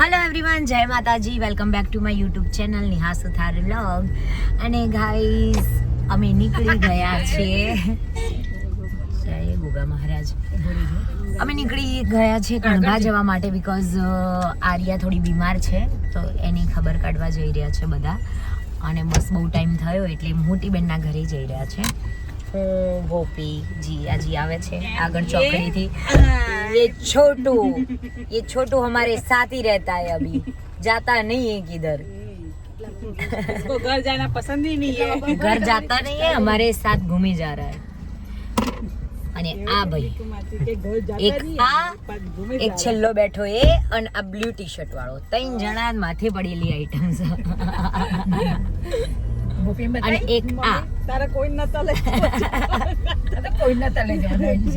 Hello everyone જય માતાજી welcome back to my YouTube channel Niha Suthar vlog અને guys અમે નીકળી ગયા છીએ. જય ગોગા મહારાજ. અમે નીકળી ગયા છીએ કણગા જવા માટે બીકોઝ આર્યા થોડી બીમાર છે તો એની ખબર કાઢવા જઈ રહ્યા છે બધા. અને બસ બહુ ટાઈમ થયો એટલે મોટી બેનના ઘરે જઈ રહ્યા છે. હું ગોપી જીયાજી આવે છે આગળ ચોકડીથી ये छोटू ये छोटू हमारे साथ ही रहता है अभी जाता नहीं है किधर उसको घर जाना पसंद ही नहीं है घर जाता नहीं है हमारे साथ घूमी जा रहा है અને આ ભાઈ કે ઘર જાતા એક નહીં આ પણ ઘૂમે એક છેલ્લો બેઠો એ અને આ બ્લુ ટી શર્ટ વાળો ત્રણ જણા માથે પડેલી આઈટમ્સ અને એક આ તારે કોઈ ન તલે. કોઈ ન તલે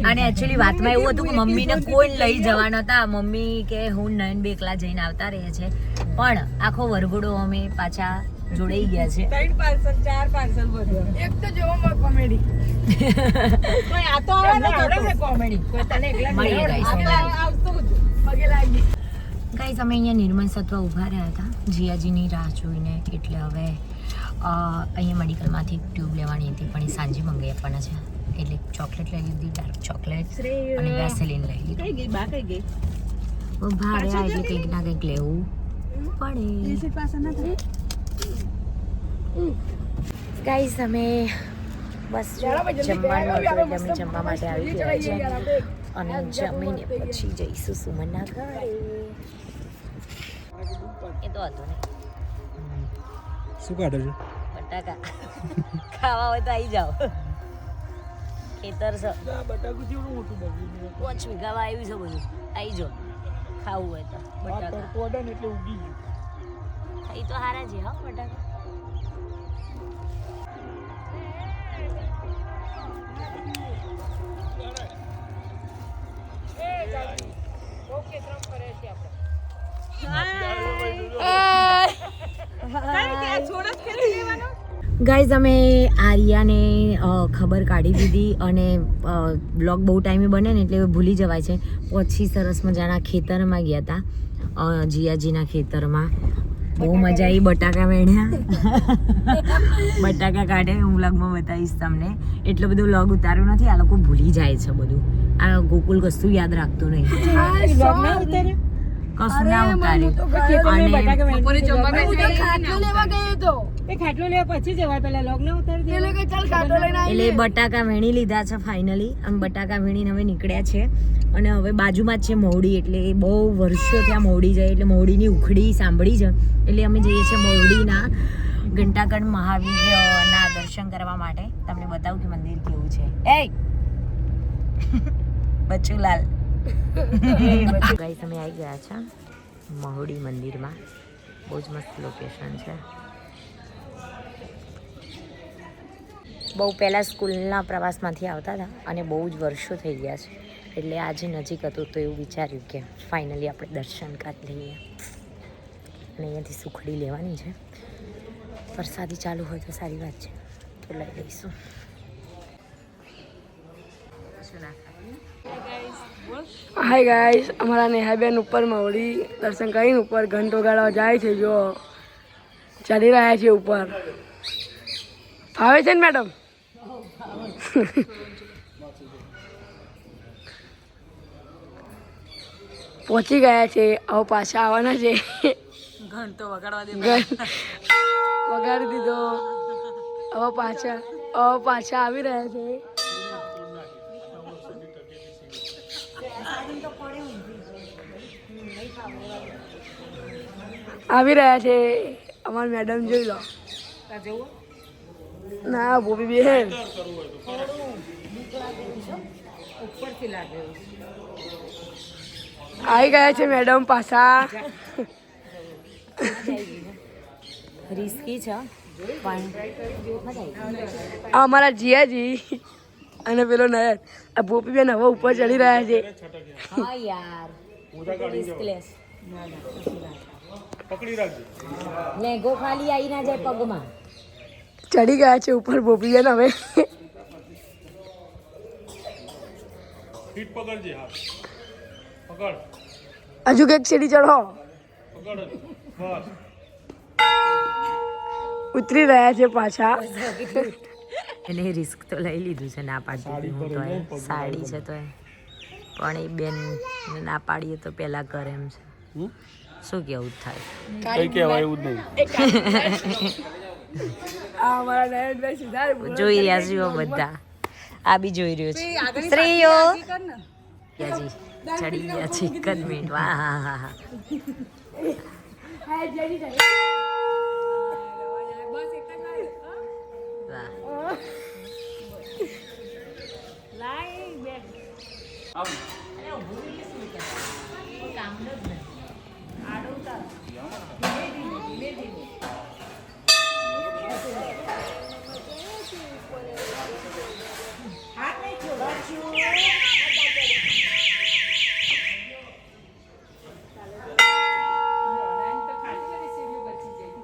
અને એકચ્યુઅલી વાતમાં એવું હતું કે મમ્મીને કોઈ લઈ જવા નતા. મમ્મી કે હું નયન બે એકલા જઈને આવતા રહે છે. પણ આખો વરઘોડો અમે પાછા જોડાઈ ગયા છે. ત્રણ પાર્સલ ચાર પાર્સલ બધું એક તો જોવામાં કોમેડી કોઈ આ તો આવે ને કોમેડી કોઈ તને એકલા મળીએ guys. આવતું જ. પગે લાગી. ગાઈઝ અમે અહીંયા નિર્મલ સત્વ ઊભા રહ્યા હતા. જીયાજીની રાહ જોઈને. એટલે હવે અહીંયા મેડિકલમાંથી ટ્યુબ લેવાની હતી પણ એ સાંજે મંગાઈ આપવાના છે. એટલે ચોકલેટ લઈ લીધી ડાર્ક ચોકલેટ અને વેસેલિન લઈ લીધી. ગઈ? ગઈ? એટલે કંઈક ના કંઈક લેવું પડે. ગાઈઝ અમે બસ જમવાનું અમે જમવા માટે આવી ગયા છે અને જમીને પછી જઈશું સુમનના ઘરે એ તો હતું ને. શું કાઢો છો? બટાકા. ખાવા હોય તો આવી જાઓ. ખેતર છે બટાકું જેવું મોટું બગડ્યું પાંચ વીઘામાં આવ્યું છે બધું. આવી જાઓ. ખાવું હોય તો બટાકા. કોડન એટલે ઉગી ગયું. એ તો હારા છે હા બટાકા. ગાઈઝ અમે આર્યાને ખબર કાઢી દીધી અને બ્લોગ બહુ ટાઈમે બને ને એટલે ભૂલી જવાય છે. પછી સરસ મજાના ખેતરમાં ગયા હતા જીયાજીના ખેતરમાં. બહુ મજા આવી બટાકા વેણ્યા બટાકા કાઢે હું વ્લોગમાં બતાવીશ તમને. એટલો બધો વ્લોગ ઉતાર્યો નથી આ લોકો ભૂલી જાય છે બધું. આ ગોકુલ કશું યાદ રાખતું નહીં. કશું ના ઉતારી અને બપોરે જમવા એ ખાટલો લેવા પછી જવાય પેલા લોગ ના ઉતારી દે એટલે બટાકા વેણી લીધા છે ફાઇનલી આમ બટાકા વેણીને હવે નીકળ્યા છે. અને હવે બાજુમાં જ છે મોવડી એટલે એ બહુ વર્ષો ત્યાં મોવડી જાય એટલે મોવડીની ઉખડી સાંભળી છે. એટલે અમે જઈએ છીએ મોવડીના ઘંટાગઢ મહાવીરના દર્શન કરવા માટે. તમને બતાવું કે મંદિર કેવું છે. એ બચુલાલ. ગાઈસ અમે આવી ગયા છે મહુડી મંદિરમાં. બહુ જ મસ્ત લોકેશન છે. બહુ પહેલાં સ્કૂલના પ્રવાસમાંથી આવતા હતા અને બહુ જ વર્ષો થઈ ગયા છે. એટલે આજે નજીક હતું તો એવું વિચાર્યું કે ફાઇનલી આપણે દર્શન કરી લઈએ. અને અહીંયાથી સુખડી લેવાની છે. વરસાદી ચાલુ હોય તો સારી વાત છે. તો લઈ લઈશું. શું નાખવાનું? હાય ગાઈસ અમારા નેહાબેન ઉપર મવડી દર્શન કરીને ઉપર ઘંટો ગાળવા જાય છે જો. ચાલી રહ્યા છે ઉપર. ફાવે છે ને મેડમ? પહોંચી ગયા છે હવે પાછા આવવાના છે. ઘંટો વગાડવા દે વગાડી દીધો. હવે પાછા હવે પાછા આવી રહ્યા છે. આવી રહ્યા છે. અમાર મેડમ જોઈ લો. ના ભૂપી બેન આવી ગયા છે મેડમ પાછા. રિસ્કી છે. અમારા જીયાજી અને પેલો નયન. આ ભૂપી બેન હવે ઉપર ચડી રહ્યા છે. હા યાર. રિસ્કલેસ પકડી રાખજો. લેગો ખાલી આવી ના જાય પગમાં. ચડી ગયા છે ઉપર ભૂપી બેન હવે. ફીટ પકડજે હા. પકડ. હજુ કંઈક સીડી ચડો ઉતરી રહ્યા છે પાછા. એને રિસ્ક તો લઈ લીધું છે ના પાડી હું તો સાડી છે તો એ પણ એ બેન ના પાડીએ તો પેલા કરે એમ છે. શું કેવું થાય? કઈ કહેવાય એવું જ નહીં. જોઈ રહ્યા છીએ બધા. આ બી જોઈ રહ્યો છે. સ્ત્રીઓ! યાજી ચડી ગયા છે એક જ મિનિટ. વાહ હા હા હા વાહ.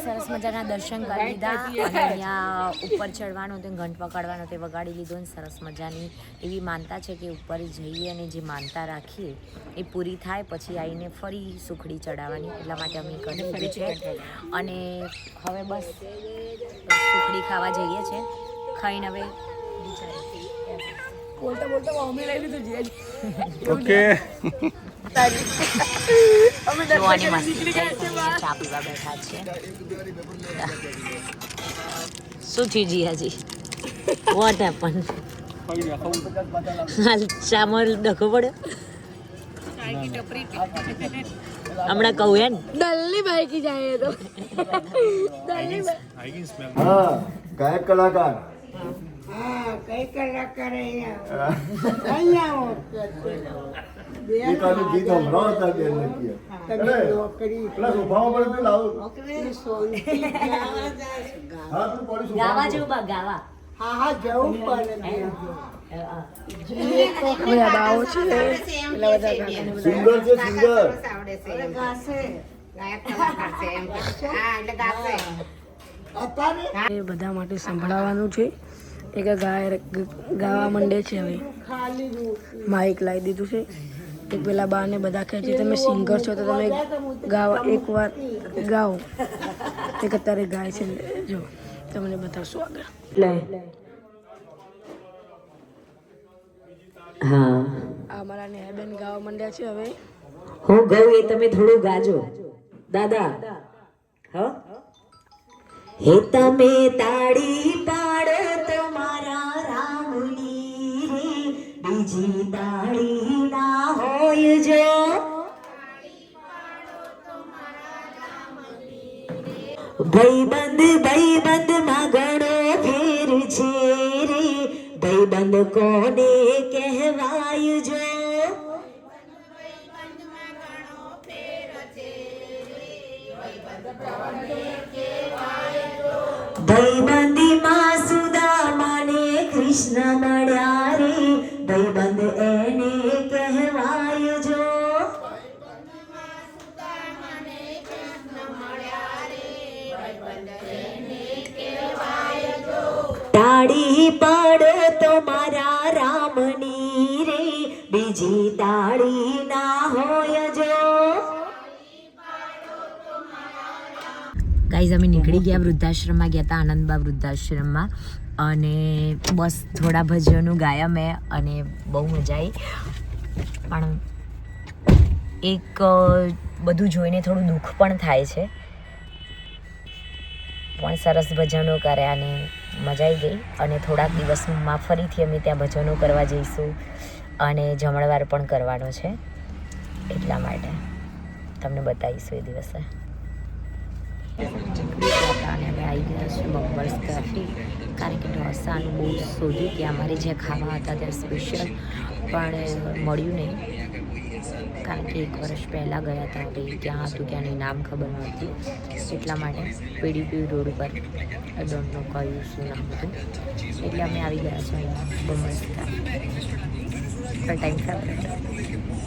સરસ મજાના દર્શન કરી લીધા અને અહીંયા ઉપર ચડવાનું તે ઘંટ વગાડવાનો તે વગાડી લીધો ને સરસ મજાની એવી માનતા છે કે ઉપર જઈએ અને જે માનતા રાખીએ એ પૂરી થાય પછી આવીને ફરી સુખડી ચડાવવાની. એટલા માટે અમે કરી લીધું છે. અને હવે બસ સુખડી ખાવા જઈએ છે. ખાઈને હવે બોલતા બોલતા મમ્મી લઈ લીધું ઓકે. બેઠા છે. શું થયું જીયાજી વોટ હેપન હાલ ચામાં ડખો પડ્યો? હમણાં કહું એમ? દલ્લી બાઈકી જાય તો. દલ્લી હા ગાયક કલાકાર. પડે હા, પડી. ગાવા જેવું બા બધા છે. પેલા બધા છે એ બધા માટે સંભળાવવાનું છે. એક ગાય ગાવા માંડે છે હવે. માઇક લાવી દીધું છે. એક પેલા બા ને બધા કહે છે તમે સિંગર છો તો તમે ગાવા એકવાર ગાઓ. એક અત્યારે ગાય છે જો તમને બતાવશું આગળ. હા. અમારા નેહાબેન ગાવા માંડ્યા છે હવે. હું ગયું એ તમે થોડું ગાજો. દાદા હ? હે તમે તાળી પાડો ભાઈબંધ ભાઈબંધમાં ઘણો ફેર છે ભાઈબંધ કોને કહેવાય જો? ભાઈબંધીમાં સુદામાને કૃષ્ણ મળ્યા રે. ભાઈબંધ એને તાળી પાડે તો મારા રામની રે. બીજી તાળી ના હોય જો. ગાઈઝ, અમે નીકળી ગયા વૃદ્ધાશ્રમમાં, ગયા હતા આનંદબા વૃદ્ધાશ્રમમાં. અને બસ થોડા ભજનો ગાયા મેં અને બહુ મજા આવી પણ એક બધું જોઈને થોડું દુઃખ પણ થાય છે. પણ સરસ ભજનો કર્યા અને મજા આવી ગઈ. અને થોડાક દિવસમાં ફરીથી અમે ત્યાં ભજનો કરવા જઈશું અને જમણવાર પણ કરવાનો છે. એટલા માટે તમને બતાવીશું એ દિવસે. અને હવે આવી ગયા છે બબ્બર્સ કેફે કારણ કે ઢોસાનું બહુ શોધ્યું ત્યાં અમારે જે ખાવા હતા ત્યાં સ્પેશિયલ પણ મળ્યું નહીં કારણ કે એક વર્ષ પહેલાં ગયા હતા હવે ક્યાં હતું ક્યાંનું નામ ખબર નહોતી એટલા માટે પીડીપી રોડ ઉપર આઈ ડોન્ટ નો કયું શું નામ હતું એટલે અમે આવી ગયા છીએ અહીંયા બમ્બર્સ કેફે ટાઈમ ફેવરેટ